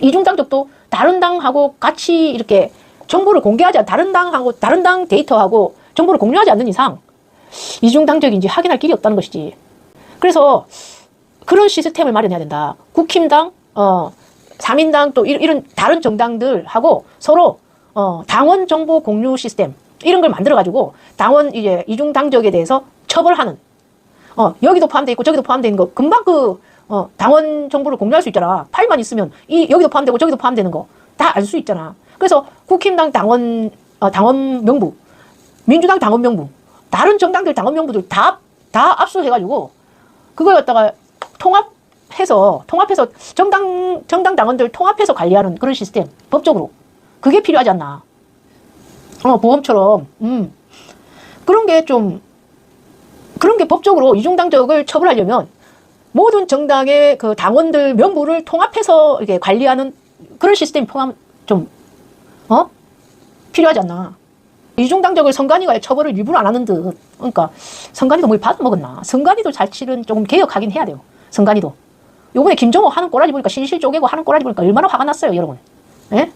이중당적도 다른 당하고 같이 이렇게 정보를 공개하지 않, 다른 당하고 다른 당 데이터하고 정보를 공유하지 않는 이상 이중당적인지 확인할 길이 없다는 것이지. 그래서 그런 시스템을 마련해야 된다. 국힘당, 어, 삼인당 또 이런, 이런 다른 정당들하고 서로 어, 당원 정보 공유 시스템 이런 걸 만들어 가지고 당원 이제 이중 당적에 대해서 처벌하는 어, 여기도 포함되어 있고 저기도 포함되어 있는 거 금방 그 어, 당원 정보를 공유할 수 있잖아. 파일만 있으면 이 여기도 포함되고 저기도 포함되는 거 다 알 수 있잖아. 그래서 국힘당 당원 어, 당원 명부, 민주당 당원 명부, 다른 정당들 당원 명부들 다 다 압수해가지고 그걸 갖다가 통합해서 통합해서 정당 정당 당원들 통합해서 관리하는 그런 시스템 법적으로 그게 필요하지 않나? 어 보험처럼 음 그런 게 좀 그런 게 법적으로 이중당적을 처벌하려면 모든 정당의 그 당원들 명부를 통합해서 이렇게 관리하는 그런 시스템이 포함 좀 어? 필요하지 않나? 이중당적을 선관위가 처벌을 일부러 안 하는 듯. 그러니까 선관위도 뭘 받아먹었나? 선관위도 사실은 조금 개혁하긴 해야 돼요. 선관위도. 요번에 김정호 하는 꼬라지 보니까 실실 쪼개고 하는 꼬라지 보니까 얼마나 화가 났어요, 여러분. 예?